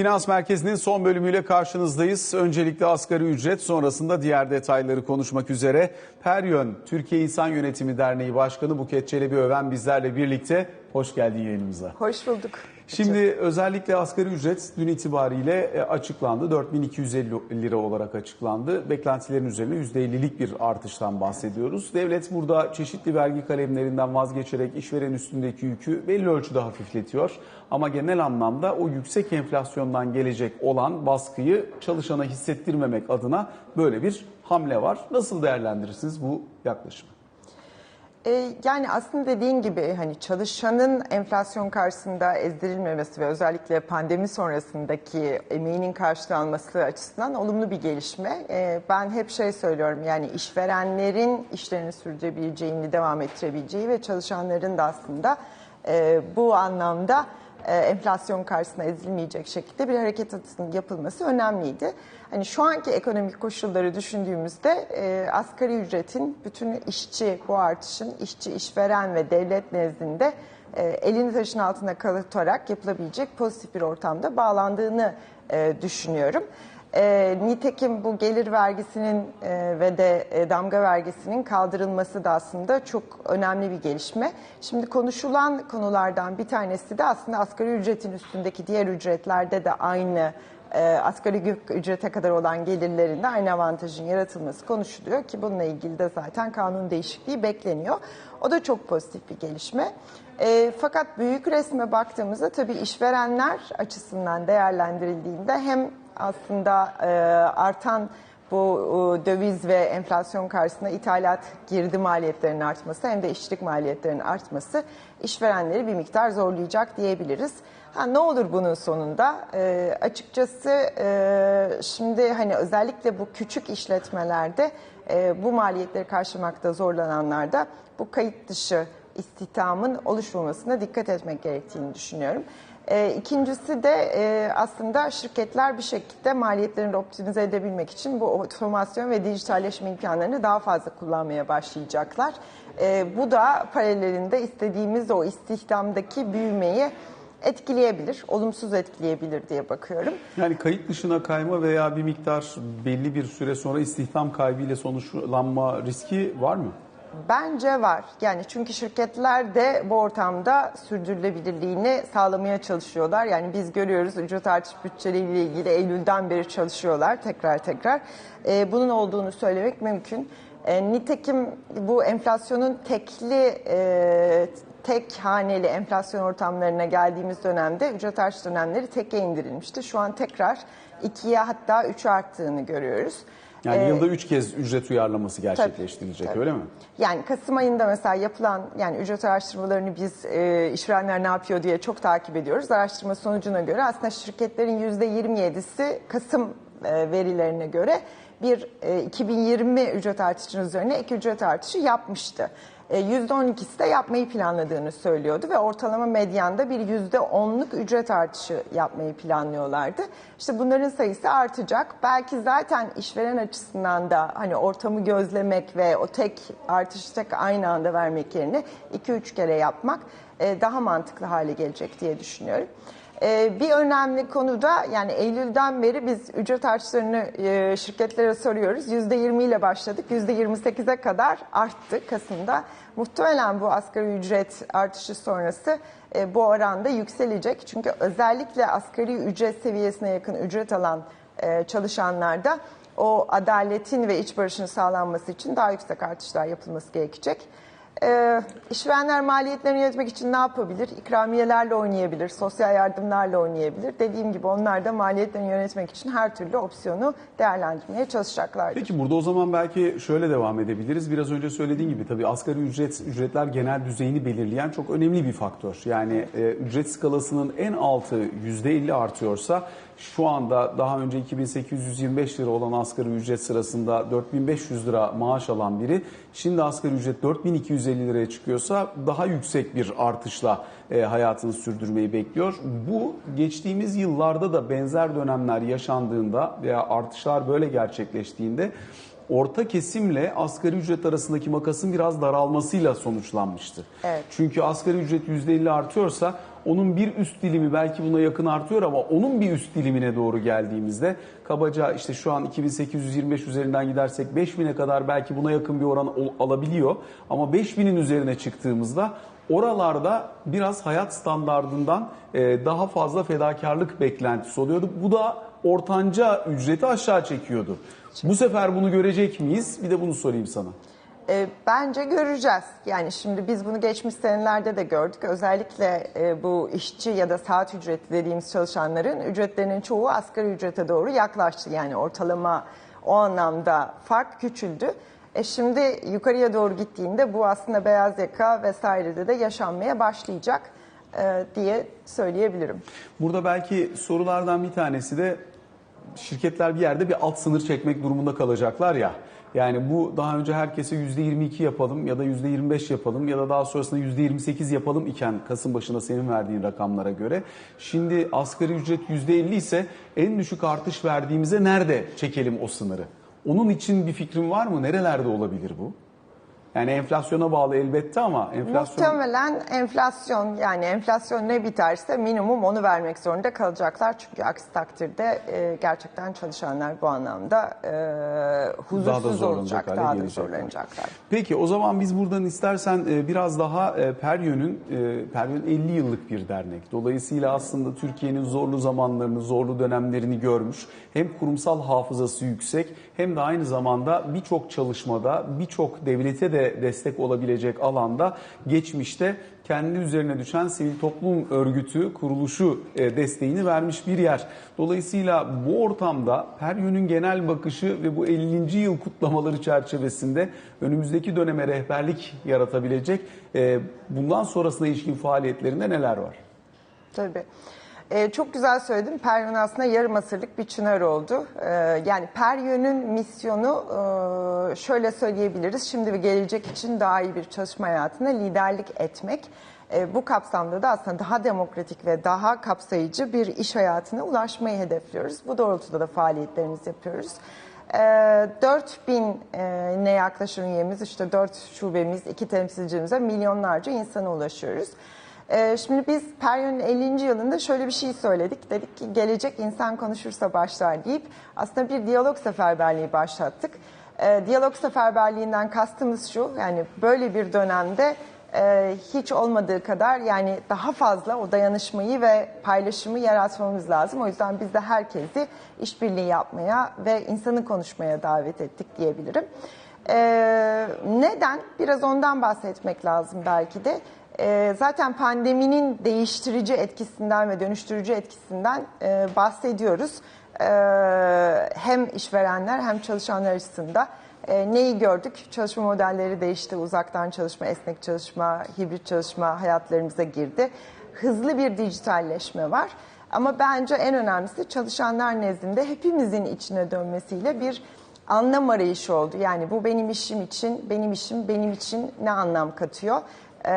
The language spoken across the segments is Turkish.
Finans Merkezi'nin son bölümüyle karşınızdayız. Öncelikle asgari ücret sonrasında diğer detayları konuşmak üzere. Peryön Türkiye İnsan Yönetimi Derneği Başkanı Buket Çelebi Öven bizlerle birlikte. Hoş geldin yayınımıza. Hoş bulduk. Şimdi özellikle asgari ücret dün itibariyle e, açıklandı. 4250 lira olarak açıklandı. Beklentilerin üzerine %50'lik bir artıştan bahsediyoruz. Devlet burada çeşitli vergi kalemlerinden vazgeçerek işveren üstündeki yükü belli ölçüde hafifletiyor. Ama genel anlamda o yüksek enflasyondan gelecek olan baskıyı çalışana hissettirmemek adına böyle bir hamle var. Nasıl değerlendirirsiniz bu yaklaşımı? Ee, yani aslında dediğin gibi hani çalışanın enflasyon karşısında ezdirilmemesi ve özellikle pandemi sonrasındaki emeğinin karşılanması açısından olumlu bir gelişme. Ee, ben hep şey söylüyorum yani işverenlerin işlerini sürdürebileceğini devam ettirebileceği ve çalışanların da aslında e, bu anlamda e, enflasyon karşısında ezilmeyecek şekilde bir hareket atının yapılması önemliydi. Hani şu anki ekonomik koşulları düşündüğümüzde e, asgari ücretin bütün işçi bu artışın işçi, işveren ve devlet nezdinde e, elini taşın altına kalatarak yapılabilecek pozitif bir ortamda bağlandığını e, düşünüyorum. E, nitekim bu gelir vergisinin e, ve de e, damga vergisinin kaldırılması da aslında çok önemli bir gelişme. Şimdi konuşulan konulardan bir tanesi de aslında asgari ücretin üstündeki diğer ücretlerde de aynı e, asgari ücrete kadar olan gelirlerinde aynı avantajın yaratılması konuşuluyor ki bununla ilgili de zaten kanun değişikliği bekleniyor. O da çok pozitif bir gelişme. E, fakat büyük resme baktığımızda tabii işverenler açısından değerlendirildiğinde hem aslında e, artan bu e, döviz ve enflasyon karşısında ithalat girdi maliyetlerinin artması hem de işçilik maliyetlerinin artması işverenleri bir miktar zorlayacak diyebiliriz. Ha, ne olur bunun sonunda? E, açıkçası e, şimdi hani özellikle bu küçük işletmelerde e, bu maliyetleri karşılamakta zorlananlarda bu kayıt dışı istihdamın oluşmamasına dikkat etmek gerektiğini düşünüyorum. E, ikincisi de e, aslında şirketler bir şekilde maliyetlerini optimize edebilmek için bu otomasyon ve dijitalleşme imkanlarını daha fazla kullanmaya başlayacaklar. E, bu da paralelinde istediğimiz o istihdamdaki büyümeyi etkileyebilir, olumsuz etkileyebilir diye bakıyorum. Yani kayıt dışına kayma veya bir miktar belli bir süre sonra istihdam kaybıyla sonuçlanma riski var mı? Bence var. Yani çünkü şirketler de bu ortamda sürdürülebilirliğini sağlamaya çalışıyorlar. Yani biz görüyoruz ücret artış bütçeleriyle ilgili Eylül'den beri çalışıyorlar tekrar tekrar. Ee, bunun olduğunu söylemek mümkün. E, nitekim bu enflasyonun tekli e, tek haneli enflasyon ortamlarına geldiğimiz dönemde ücret artış dönemleri teke indirilmişti. Şu an tekrar ikiye hatta üçe arttığını görüyoruz. Yani ee, yılda üç kez ücret uyarlaması gerçekleştirilecek tabii, öyle mi? Yani Kasım ayında mesela yapılan yani ücret araştırmalarını biz e, işverenler ne yapıyor diye çok takip ediyoruz. Araştırma sonucuna göre aslında şirketlerin yüzde 27'si Kasım e, verilerine göre bir e, 2020 ücret artışının üzerine ek ücret artışı yapmıştı. %12'si e, de yapmayı planladığını söylüyordu ve ortalama medyanda bir %10'luk ücret artışı yapmayı planlıyorlardı. İşte bunların sayısı artacak. Belki zaten işveren açısından da hani ortamı gözlemek ve o tek artışı tek aynı anda vermek yerine 2-3 kere yapmak e, daha mantıklı hale gelecek diye düşünüyorum. Ee, bir önemli konu da yani Eylül'den beri biz ücret artışlarını e, şirketlere soruyoruz. %20 ile başladık. %28'e kadar arttı Kasım'da. Muhtemelen bu asgari ücret artışı sonrası e, bu oranda yükselecek. Çünkü özellikle asgari ücret seviyesine yakın ücret alan e, çalışanlarda o adaletin ve iç barışın sağlanması için daha yüksek artışlar yapılması gerekecek. E, işverenler maliyetlerini yönetmek için ne yapabilir? İkramiyelerle oynayabilir, sosyal yardımlarla oynayabilir. Dediğim gibi onlar da maliyetlerini yönetmek için her türlü opsiyonu değerlendirmeye çalışacaklardır. Peki burada o zaman belki şöyle devam edebiliriz. Biraz önce söylediğin gibi tabii asgari ücret ücretler genel düzeyini belirleyen çok önemli bir faktör. Yani e, ücret skalasının en altı %50 artıyorsa şu anda daha önce 2825 lira olan asgari ücret sırasında 4500 lira maaş alan biri şimdi asgari ücret 4250 liraya çıkıyorsa daha yüksek bir artışla e, hayatını sürdürmeyi bekliyor. Bu geçtiğimiz yıllarda da benzer dönemler yaşandığında veya artışlar böyle gerçekleştiğinde orta kesimle asgari ücret arasındaki makasın biraz daralmasıyla sonuçlanmıştı. Evet. Çünkü asgari ücret %50 artıyorsa onun bir üst dilimi belki buna yakın artıyor ama onun bir üst dilimine doğru geldiğimizde kabaca işte şu an 2825 üzerinden gidersek 5000'e kadar belki buna yakın bir oran alabiliyor. Ama 5000'in üzerine çıktığımızda oralarda biraz hayat standardından e, daha fazla fedakarlık beklentisi oluyordu. Bu da ortanca ücreti aşağı çekiyordu. Bu sefer bunu görecek miyiz? Bir de bunu sorayım sana. E, bence göreceğiz. Yani şimdi biz bunu geçmiş senelerde de gördük. Özellikle e, bu işçi ya da saat ücreti dediğimiz çalışanların ücretlerinin çoğu asgari ücrete doğru yaklaştı. Yani ortalama o anlamda fark küçüldü. E şimdi yukarıya doğru gittiğinde bu aslında beyaz yaka vesairede de yaşanmaya başlayacak e, diye söyleyebilirim. Burada belki sorulardan bir tanesi de şirketler bir yerde bir alt sınır çekmek durumunda kalacaklar ya. Yani bu daha önce herkese %22 yapalım ya da %25 yapalım ya da daha sonrasında %28 yapalım iken Kasım başında senin verdiğin rakamlara göre. Şimdi asgari ücret %50 ise en düşük artış verdiğimize nerede çekelim o sınırı? Onun için bir fikrin var mı? Nerelerde olabilir bu? Yani enflasyona bağlı elbette ama enflasyon... Muhtemelen enflasyon yani enflasyon ne biterse minimum onu vermek zorunda kalacaklar. Çünkü aksi takdirde e, gerçekten çalışanlar bu anlamda e, huzursuz zorlanacak olacak, hale daha da zorlanacaklar. Peki o zaman biz buradan istersen e, biraz daha e, Peryon'un e, Peryon 50 yıllık bir dernek. Dolayısıyla aslında Türkiye'nin zorlu zamanlarını, zorlu dönemlerini görmüş. Hem kurumsal hafızası yüksek hem de aynı zamanda birçok çalışmada, birçok devlete de destek olabilecek alanda geçmişte kendi üzerine düşen sivil toplum örgütü kuruluşu e, desteğini vermiş bir yer. Dolayısıyla bu ortamda Peryon'un genel bakışı ve bu 50. yıl kutlamaları çerçevesinde önümüzdeki döneme rehberlik yaratabilecek e, bundan sonrasına ilişkin faaliyetlerinde neler var? Tabii. Ee, çok güzel söyledin. Peryon aslında yarım asırlık bir çınar oldu. Ee, yani Peryon'un misyonu e, şöyle söyleyebiliriz. Şimdi ve gelecek için daha iyi bir çalışma hayatına liderlik etmek. Ee, bu kapsamda da aslında daha demokratik ve daha kapsayıcı bir iş hayatına ulaşmayı hedefliyoruz. Bu doğrultuda da faaliyetlerimizi yapıyoruz. Ee, 4000 e, ne yaklaşan üyemiz, işte 4 şubemiz, 2 temsilcimize milyonlarca insana ulaşıyoruz. Ee, Şimdi biz Peryon'un 50. yılında şöyle bir şey söyledik. Dedik ki gelecek insan konuşursa başlar deyip aslında bir diyalog seferberliği başlattık. Ee, Diyalog seferberliğinden kastımız şu yani böyle bir dönemde e, hiç olmadığı kadar yani daha fazla o dayanışmayı ve paylaşımı yaratmamız lazım. O yüzden biz de herkesi işbirliği yapmaya ve insanı konuşmaya davet ettik diyebilirim. Ee, neden? Biraz ondan bahsetmek lazım belki de. Ee, zaten pandeminin değiştirici etkisinden ve dönüştürücü etkisinden e, bahsediyoruz. Ee, hem işverenler hem çalışanlar açısından. Ee, neyi gördük? Çalışma modelleri değişti. Uzaktan çalışma, esnek çalışma, hibrit çalışma hayatlarımıza girdi. Hızlı bir dijitalleşme var. Ama bence en önemlisi çalışanlar nezdinde hepimizin içine dönmesiyle bir anlam arayışı oldu. Yani bu benim işim için, benim işim benim için ne anlam katıyor? Ee,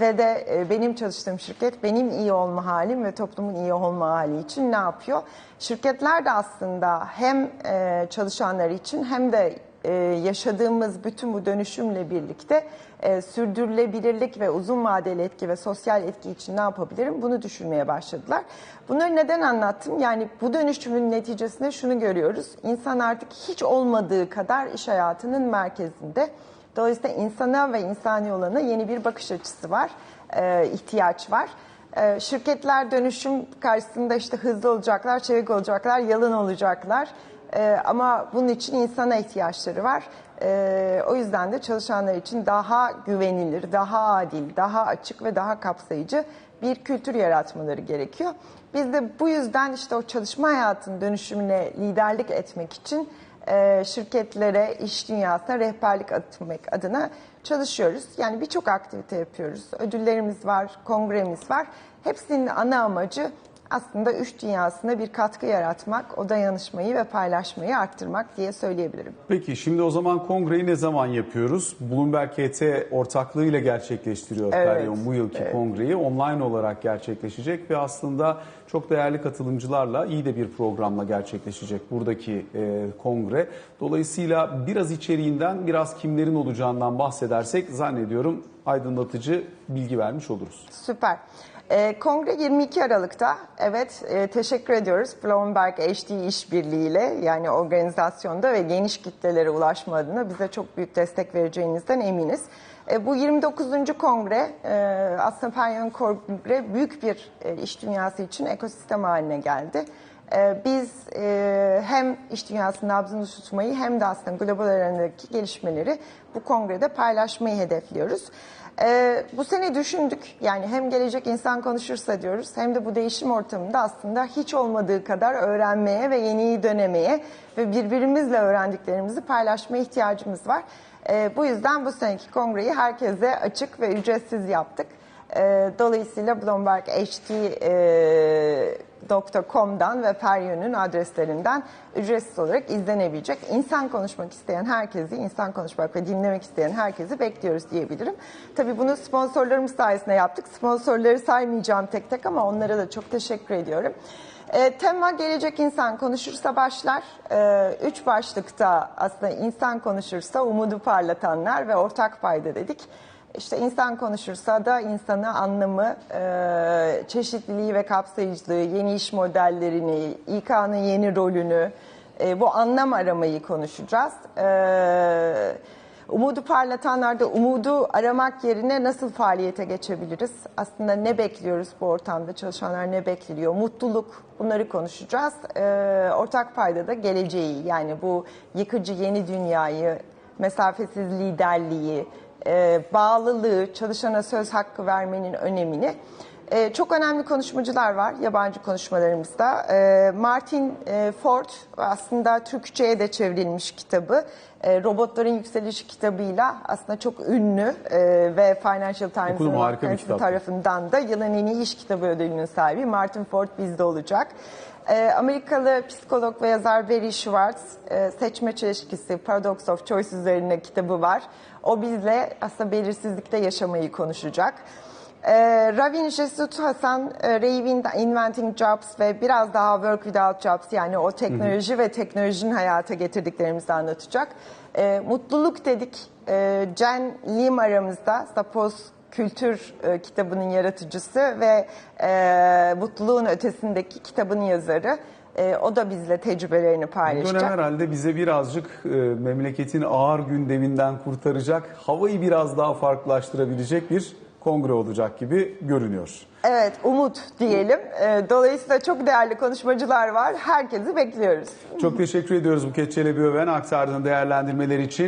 ve de e, benim çalıştığım şirket benim iyi olma halim ve toplumun iyi olma hali için ne yapıyor? Şirketler de aslında hem e, çalışanlar için hem de e, yaşadığımız bütün bu dönüşümle birlikte e, sürdürülebilirlik ve uzun vadeli etki ve sosyal etki için ne yapabilirim? Bunu düşünmeye başladılar. Bunları neden anlattım? Yani bu dönüşümün neticesinde şunu görüyoruz. İnsan artık hiç olmadığı kadar iş hayatının merkezinde. Dolayısıyla insana ve insani olana yeni bir bakış açısı var, e, ihtiyaç var. E, şirketler dönüşüm karşısında işte hızlı olacaklar, çevik olacaklar, yalın olacaklar. E, ama bunun için insana ihtiyaçları var. O yüzden de çalışanlar için daha güvenilir, daha adil, daha açık ve daha kapsayıcı bir kültür yaratmaları gerekiyor. Biz de bu yüzden işte o çalışma hayatının dönüşümüne liderlik etmek için e, şirketlere, iş dünyasına rehberlik etmek adına çalışıyoruz. Yani birçok aktivite yapıyoruz. Ödüllerimiz var, kongremiz var. Hepsinin ana amacı aslında iş dünyasına bir katkı yaratmak, o dayanışmayı ve paylaşmayı arttırmak diye söyleyebilirim. Peki şimdi o zaman kongreyi ne zaman yapıyoruz? Bloomberg HT ortaklığıyla gerçekleştiriyor Evet, Peryon bu yılki evet. kongreyi. Online olarak gerçekleşecek ve aslında çok değerli katılımcılarla iyi de bir programla gerçekleşecek buradaki e, kongre. Dolayısıyla biraz içeriğinden biraz kimlerin olacağından bahsedersek zannediyorum aydınlatıcı bilgi vermiş oluruz. Süper. E, kongre 22 Aralık'ta. Evet, e, teşekkür ediyoruz Bloomberg HD işbirliğiyle yani organizasyonda ve geniş kitlelere ulaşma adına bize çok büyük destek vereceğinizden eminiz. E, bu 29. kongre e, aslında Peryon Kongre büyük bir e, iş dünyası için ekosistem haline geldi. E, biz e, hem iş dünyasının nabzını tutmayı hem de aslında global arenadaki gelişmeleri bu kongrede paylaşmayı hedefliyoruz. E, bu sene düşündük yani hem gelecek insan konuşursa diyoruz hem de bu değişim ortamında aslında hiç olmadığı kadar öğrenmeye ve yeniyi dönemeye ve birbirimizle öğrendiklerimizi paylaşmaya ihtiyacımız var. E, bu yüzden bu seneki kongreyi herkese açık ve ücretsiz yaptık. E, dolayısıyla Bloomberg HD e, .com'dan ve Feryon'un adreslerinden ücretsiz olarak izlenebilecek. İnsan konuşmak isteyen herkesi, insan konuşmak ve dinlemek isteyen herkesi bekliyoruz diyebilirim. Tabii bunu sponsorlarımız sayesinde yaptık. Sponsorları saymayacağım tek tek ama onlara da çok teşekkür ediyorum. E, tema Gelecek İnsan Konuşursa başlar. E, üç başlıkta aslında insan konuşursa umudu parlatanlar ve ortak payda dedik. İşte insan konuşursa da insanı anlamı, e, çeşitliliği ve kapsayıcılığı, yeni iş modellerini, İK'nın yeni rolünü, e, bu anlam aramayı konuşacağız. E, umudu parlatanlarda umudu aramak yerine nasıl faaliyete geçebiliriz? Aslında ne bekliyoruz bu ortamda? Çalışanlar ne bekliyor? Mutluluk bunları konuşacağız. Ortak payda da geleceği yani bu yıkıcı yeni dünyayı, mesafesiz liderliği, e, bağlılığı, çalışana söz hakkı vermenin önemini. E, çok önemli konuşmacılar var yabancı konuşmalarımızda. E, Martin e, Ford aslında Türkçe'ye de çevrilmiş kitabı. E, Robotların Yükselişi kitabıyla aslında çok ünlü e, ve Financial Times'ın tarafından da yılın en iyi iş kitabı ödülünün sahibi Martin Ford bizde olacak. E, Amerikalı psikolog ve yazar Barry Schwartz e, seçme çelişkisi Paradox of Choice üzerine kitabı var. O bizle aslında belirsizlikte yaşamayı konuşacak. E, Ravin Jesut Hasan e, Reinventing Jobs ve biraz daha Work Without Jobs yani o teknoloji ve teknolojinin hayata getirdiklerimizi anlatacak. E, mutluluk dedik. Jen Lim aramızda. Suppose Kültür e, kitabının yaratıcısı ve e, Mutluluğun Ötesindeki kitabın yazarı. E, o da bizle tecrübelerini Bu paylaşacak. dönem herhalde bize birazcık e, memleketin ağır gündeminden kurtaracak, havayı biraz daha farklılaştırabilecek bir kongre olacak gibi görünüyor. Evet, umut diyelim. E, dolayısıyla çok değerli konuşmacılar var. Herkesi bekliyoruz. Çok teşekkür ediyoruz Buket Çelebi Öven aktardığı değerlendirmeler için.